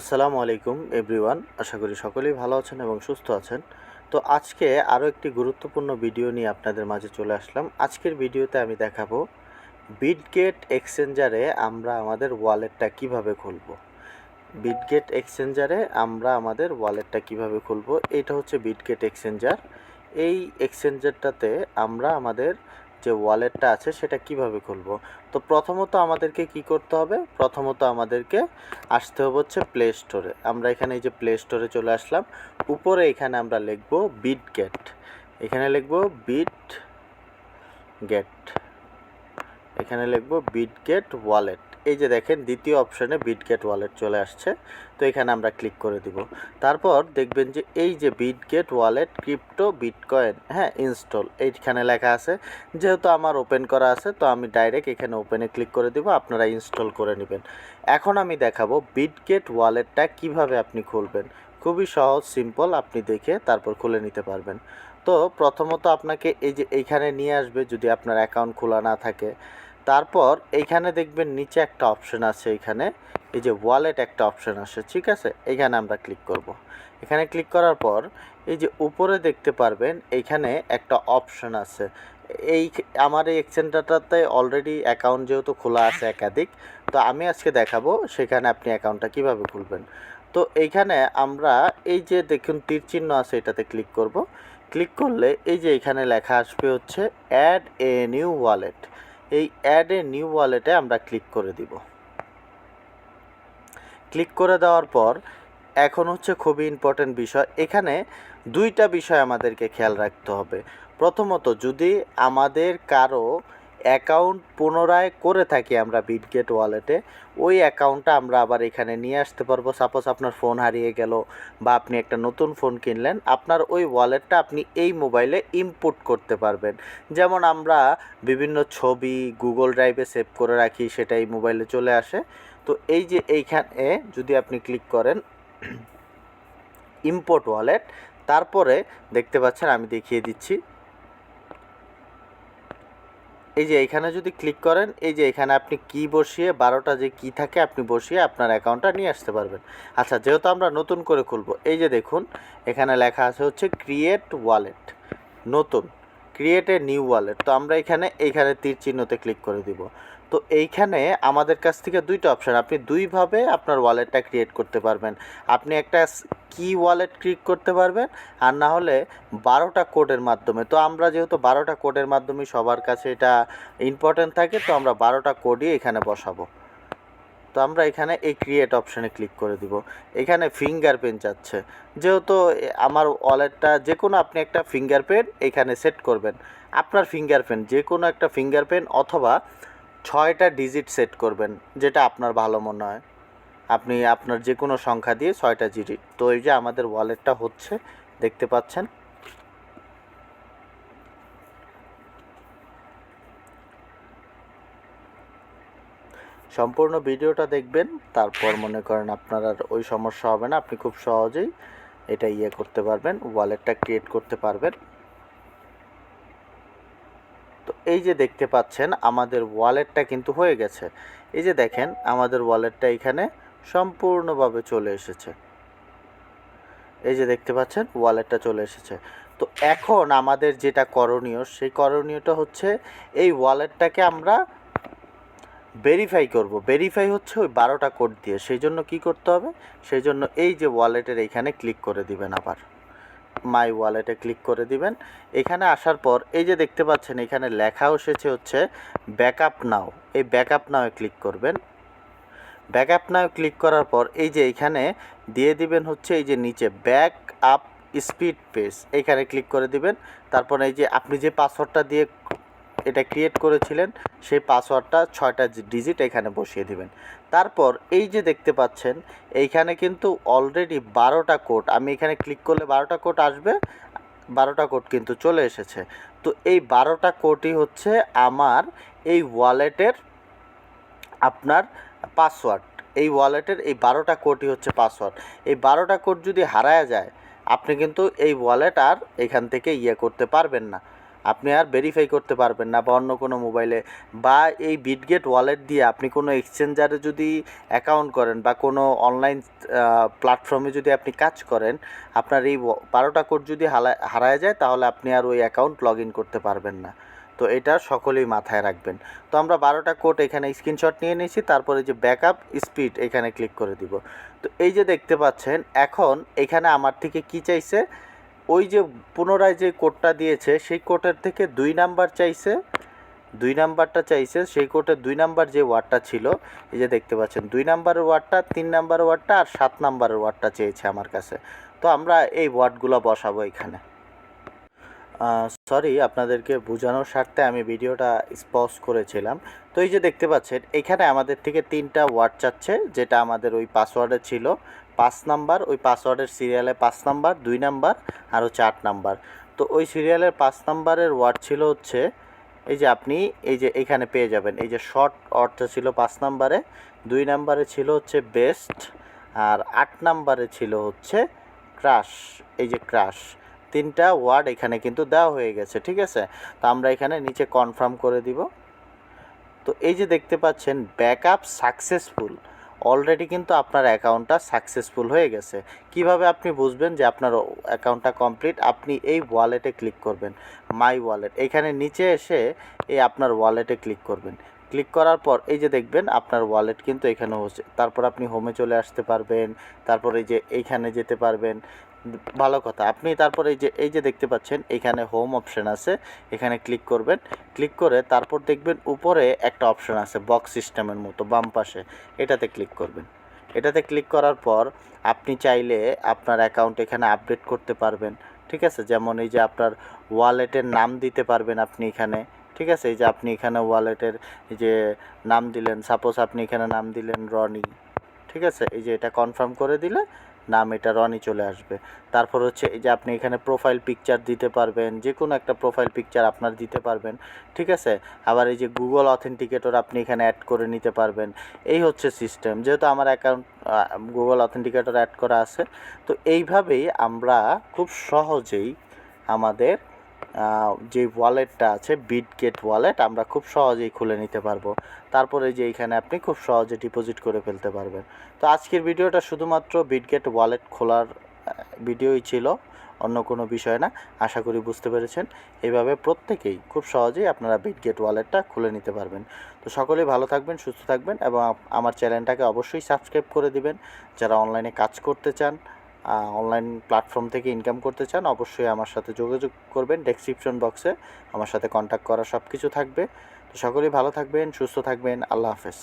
আসসালামু আলাইকুম, এভরিওয়ান। আশা করি সকলেই ভালো আছেন এবং সুস্থ আছেন। তো আজকে আরও একটি গুরুত্বপূর্ণ ভিডিও নিয়ে আপনাদের মাঝে চলে আসলাম। আজকের ভিডিওতে আমি দেখাবো বিটগেট এক্সচেঞ্জারে আমরা আমাদের ওয়ালেটটা কীভাবে খুলব। বিটগেট এক্সচেঞ্জারে আমরা আমাদের ওয়ালেটটা কীভাবে খুলব, এটা হচ্ছে বিটগেট এক্সচেঞ্জার এই এক্সচেঞ্জারটাতে আমরা আমাদের যে ওয়ালেটটা আছে সেটা কীভাবে খুলব? তো প্রথমত আমাদেরকে কি করতে হবে? প্রথমত আমাদেরকে আসতে হবে হচ্ছে প্লে স্টোরে আমরা এখানে এই যে প্লে স্টোরে চলে আসলাম। উপরে এখানে আমরা লিখব বিট গেট এখানে লিখব বিট গেট এখানে লিখব বিট গেট ওয়ালেট এই যে দেখেন, দ্বিতীয় অপশানে বিট গেট ওয়ালেট চলে আসছে। তো এখানে আমরা ক্লিক করে দিব। তারপর দেখবেন যে এই যে বিটগেট ওয়ালেট ক্রিপ্টো বিটকয়েন হ্যাঁ ইনস্টল এইখানে লেখা আছে। যেহেতু আমার ওপেন করা আছে, তো আমি ডাইরেক্ট এখানে ওপেনে ক্লিক করে দিব, আপনারা ইনস্টল করে নেবেন। এখন আমি দেখাবো বিটগেট ওয়ালেটটা কীভাবে আপনি খুলবেন। খুবই সহজ সিম্পল আপনি দেখে তারপর খুলে নিতে পারবেন। তো প্রথমত আপনাকে এই যে এইখানে নিয়ে আসবে, যদি আপনার অ্যাকাউন্ট খোলা না থাকে। তারপর এইখানে দেখবেন নিচে একটা অপশন আছে এখানে। এই যে ওয়ালেট একটা অপশন আসে, ঠিক আছে? এইখানে আমরা ক্লিক করব। এখানে ক্লিক করার পর এই যে উপরে দেখতে পারবেন এইখানে একটা অপশন আছে। এই আমার এই এক্সচেঞ্জারটাতে অলরেডি অ্যাকাউন্ট যেহেতু খোলা আছে একাধিক, তো আমি আজকে দেখাবো সেখানে আপনি অ্যাকাউন্টটা কীভাবে খুলবেন। তো এইখানে আমরা এই যে দেখুন তীর চিহ্ন আছে এটাতে ক্লিক করব। ক্লিক করলে এই যে এখানে লেখা আসবে হচ্ছে অ্যাড এ নিউ ওয়ালেট এই অ্যাড এ নিউ ওয়ালেটে আমরা ক্লিক করে দিব। ক্লিক করে দেওয়ার পর এখন হচ্ছে খুবই ইম্পর্টেন্ট বিষয়। এখানে দুইটা বিষয় আমাদেরকে খেয়াল রাখতে হবে। প্রথমত যদি আমাদের কারও অ্যাকাউন্ট পুনরায় করে থাকি আমরা বিটগেট ওয়ালেটে ওই অ্যাকাউন্টটা আমরা আবার এখানে নিয়ে আসতে পারব। সাপোজ আপনার ফোন হারিয়ে গেল বা আপনি একটা নতুন ফোন কিনলেন, আপনার ওই ওয়ালেটটা আপনি এই মোবাইলে ইনপুট করতে পারবেন। যেমন আমরা বিভিন্ন ছবি গুগল ড্রাইভে সেভ করে রাখি, সেটা এই মোবাইলে চলে আসে। তো এই যে এইখানে যদি আপনি ক্লিক করেন ইম্পোর্ট ওয়ালেট তারপরে দেখতে পাচ্ছেন আমি দেখিয়ে দিচ্ছি। এই যে এখানে যদি ক্লিক করেন, এই যে এখানে আপনি কি বসিয়ে, বারোটা যে কি থাকে আপনি বসিয়ে আপনার অ্যাকাউন্টটা নিয়ে আসতে পারবেন। আচ্ছা যেহেতু আমরা নতুন করে খুলব, এই যে দেখুন, এখানে লেখা আছে হচ্ছে ক্রিয়েট ওয়ালেট নতুন ক্রিয়েট এ নিউ ওয়ালেট তো আমরা এখানে এইখানে তীর চিহ্নতে ক্লিক করে দিব। তো এইখানে আমাদের কাছ থেকে দুইটা অপশান আপনি দুইভাবে আপনার ওয়ালেটটা ক্রিয়েট করতে পারবেন। আপনি একটা কি ওয়ালেট ক্লিক করতে পারবেন, আর না হলে বারোটা কোডের মাধ্যমে। তো আমরা যেহেতু বারোটা কোডের মাধ্যমে সবার কাছে এটা ইম্পর্ট্যান্ট থাকে, তো আমরা বারোটা কোডই এখানে বসাবো। তো আমরা এখানে এই ক্রিয়েট অপশানে ক্লিক করে দিব। এখানে ফিঙ্গারপ্রিন্ট যাচ্ছে। যেহেতু আমার ওয়ালেটটা যে কোনো আপনি একটা ফিঙ্গারপ্রিন্ট এখানে সেট করবেন। আপনার ফিঙ্গার ফিঙ্গারপ্রিন্ট যে কোনো একটা ফিঙ্গারপ্রিন্ট অথবা ছয়টা ডিজিট সেট করবেন, যেটা আপনার ভালো মনে হয়। আপনি আপনার যে কোনো সংখ্যা দিয়ে ছয়টা ডিজিট তো এই যে আমাদের ওয়ালেটটা হচ্ছে, দেখতে পাচ্ছেন। সম্পূর্ণ ভিডিওটা দেখবেন, তারপর মনে করেন আপনার আর ওই সমস্যা হবে না। আপনি খুব সহজেই এটা ইয়ে করতে পারবেন ওয়ালেটটা ক্রিয়েট করতে পারবেন। তো এই যে দেখতে পাচ্ছেন, আমাদের ওয়ালেটটা কিন্তু হয়ে গেছে। এই যে দেখেন, আমাদের ওয়ালেটটা এখানে সম্পূর্ণভাবে চলে এসেছে। এই যে দেখতে পাচ্ছেন ওয়ালেটটা চলে এসেছে। তো এখন আমাদের যেটা করণীয়, সেই করণীয়টা হচ্ছে এই ওয়ালেটটাকে আমরা ভেরিফাই করব। ভেরিফাই হচ্ছে ওই বারোটা কোড দিয়ে। সেই জন্য কী করতে হবে? সেই জন্য এই যে ওয়ালেটের এইখানে ক্লিক করে দিবেন আবার। মাই ওয়ালেটে ক্লিক করে দিবেন। এখানে আসার পর এই যে দেখতে পাচ্ছেন, এখানে লেখা এসেছে হচ্ছে ব্যাকআপ নাও। এই ব্যাকআপ নাও ক্লিক করবেন। ব্যাকআপ নাও ক্লিক করার পর এই যে এখানে দিয়ে দিবেন হচ্ছে এই যে নিচে ব্যাক আপ স্পিড পেস এখানে ক্লিক করে দিবেন। তারপর এই যে আপনি যে পাসওয়ার্ডটা দিয়ে এটা ক্রিয়েট করেছিলেন, সেই পাসওয়ার্ডটা ছয়টা ডিজিট এখানে বসিয়ে দিবেন। তারপর এই যে দেখতে পাচ্ছেন, এইখানে কিন্তু অলরেডি বারোটা কোড আমি এখানে ক্লিক করলে বারোটা কোড আসবে, বারোটা কোড কিন্তু চলে এসেছে। তো এই বারোটা কোডই হচ্ছে আমার এই ওয়ালেটের আপনার পাসওয়ার্ড এই ওয়ালেটের এই বারোটা কোডই হচ্ছে পাসওয়ার্ড এই বারোটা কোড যদি হারায়া যায়, আপনি কিন্তু এই ওয়ালেট আর এখান থেকে ইয়ে করতে পারবেন না। আপনি আর ভেরিফাই করতে পারবেন না বা অন্য কোনো মোবাইলে বা এই বিটগেট ওয়ালেট দিয়ে আপনি কোনো এক্সচেঞ্জারে যদি অ্যাকাউন্ট করেন বা কোনো অনলাইন প্ল্যাটফর্মে যদি আপনি কাজ করেন, আপনার এই বারোটা কোড যদি হারায় যায় তাহলে আপনি আর ওই অ্যাকাউন্ট লগ ইন করতে পারবেন না। তো এটা সকলেই মাথায় রাখবেন। তো আমরা বারোটা কোড এখানে স্ক্রিনশট নিয়ে নিয়েছি, তারপরে যে ব্যাকআপ স্পিড এখানে ক্লিক করে দিব। তো এই যে দেখতে পাচ্ছেন, এখন এখানে আমার থেকে কি চাইছে? ওই যে পুনরায় যে কোডটা দিয়েছে, সেই কোডের থেকে দুই নাম্বার চাইছে, দুই নাম্বারটা চাইছে, সেই কোডের দুই নাম্বার যে ওয়ার্ডটা ছিল, এই যে দেখতে পাচ্ছেন, দুই নাম্বারের ওয়ার্ডটা, তিন নাম্বার ওয়ার্ডটা আর সাত নাম্বারের ওয়ার্ডটা চেয়েছে আমার কাছে। তো আমরা এই ওয়ার্ডগুলো বসাবো এখানে। সরি আপনাদেরকে বোঝানোর স্বার্থে আমি ভিডিওটা স্পজ করেছিলাম। তো এই যে দেখতে পাচ্ছেন, এখানে আমাদের থেকে তিনটা ওয়ার্ড চাচ্ছে, যেটা আমাদের ওই পাসওয়ার্ডে ছিল। পাঁচ নাম্বার, ওই পাসওয়ার্ডের সিরিয়ালে পাঁচ নাম্বার, দুই নাম্বার আর হচ্ছে আট নাম্বার। তো ওই সিরিয়ালের পাঁচ নাম্বারের ওয়ার্ড ছিল হচ্ছে, এই যে আপনি এই যে এখানে পেয়ে যাবেন। এই যে শর্ট ওয়ার্ডটা ছিল পাঁচ নাম্বারে, দুই নাম্বারে ছিল হচ্ছে বেস্ট আর আট নাম্বারে ছিল হচ্ছে ক্রাশ এই যে ক্রাশ তিনটা ওয়ার্ড এখানে কিন্তু দেওয়া হয়ে গেছে, ঠিক আছে? তো আমরা এখানে নিচে কনফার্ম করে দিব। তো এই যে দেখতে পাচ্ছেন ব্যাকআপ সাকসেসফুল অলরেডি কিন্তু আপনার অ্যাকাউন্টটা সাকসেসফুল হয়ে গেছে। কীভাবে আপনি বুঝবেন যে আপনার অ্যাকাউন্টটা কমপ্লিট আপনি এই ওয়ালেটে ক্লিক করবেন মাই ওয়ালেট এখানে নিচে এসে এই আপনার ওয়ালেটে ক্লিক করবেন। ক্লিক করার পর এই যে দেখবেন, আপনার ওয়ালেট কিন্তু এখানে হচ্ছে। তারপর আপনি হোমে চলে আসতে পারবেন, তারপর এই যে এইখানে যেতে পারবেন। ভালো কথা। আপনি তারপর এই যে এই যে দেখতে পাচ্ছেন, এখানে হোম অপশন আছে। এখানে ক্লিক করবেন। ক্লিক করে তারপর দেখবেন উপরে একটা অপশন আছে বক্স সিস্টেমের মতো, বাম পাশে। এটাতে ক্লিক করবেন। এটাতে ক্লিক করার পর আপনি চাইলে আপনার অ্যাকাউন্ট এখানে আপডেট করতে পারবেন। ঠিক আছে? যেমন এই যে আপনার ওয়ালেটের নাম দিতে পারবেন আপনি এখানে। ঠিক আছে? এই যে আপনি এখানে ওয়ালেটের যে নাম দিলেন সাপোজ আপনি এখানে নাম দিলেন রনি। ঠিক আছে? এই যে এটা কনফার্ম করে দিলে নাম এটা রনি চলে আসবে। তারপর হচ্ছে এই যে আপনি এখানে প্রোফাইল পিকচার দিতে পারবেন যে কোনো একটা প্রোফাইল পিকচার আপনার দিতে পারবেন, ঠিক আছে? আবার এই যে গুগল অথেন্টিকেটর আপনি এখানে অ্যাড করে নিতে পারবেন। এই হচ্ছে সিস্টেম যেহেতু আমার অ্যাকাউন্ট গুগল অথেন্টিকেটর অ্যাড করা আছে, তো এইভাবেই আমরা খুব সহজেই আমাদের যে ওয়ালেটটা আছে বিটগেট ওয়ালেট আমরা খুব সহজেই খুলে নিতে পারব। তারপরে যে এইখানে আপনি খুব সহজে ডিপোজিট করে ফেলতে পারবেন। তো আজকের ভিডিওটা শুধুমাত্র বিটগেট ওয়ালেট খোলার ভিডিওই ছিল, অন্য কোনো বিষয় না। আশা করি বুঝতে পেরেছেন। এইভাবে প্রত্যেকেই খুব সহজেই আপনারা বিটগেট ওয়ালেটটা খুলে নিতে পারবেন। তো সকলেই ভালো থাকবেন, সুস্থ থাকবেন এবং আমার চ্যানেলটাকে অবশ্যই সাবস্ক্রাইব করে দিবেন। যারা অনলাইনে কাজ করতে চান অনলাইন প্ল্যাটফর্ম থেকে ইনকাম করতে চান, অবশ্যই আমার সাথে যোগাযোগ করবেন। ডেসক্রিপশন বক্সে আমার সাথে কন্ট্যাক্ট করা সব কিছু থাকবে। তো সকলেই ভালো থাকবেন, সুস্থ থাকবেন। আল্লাহ হাফেজ।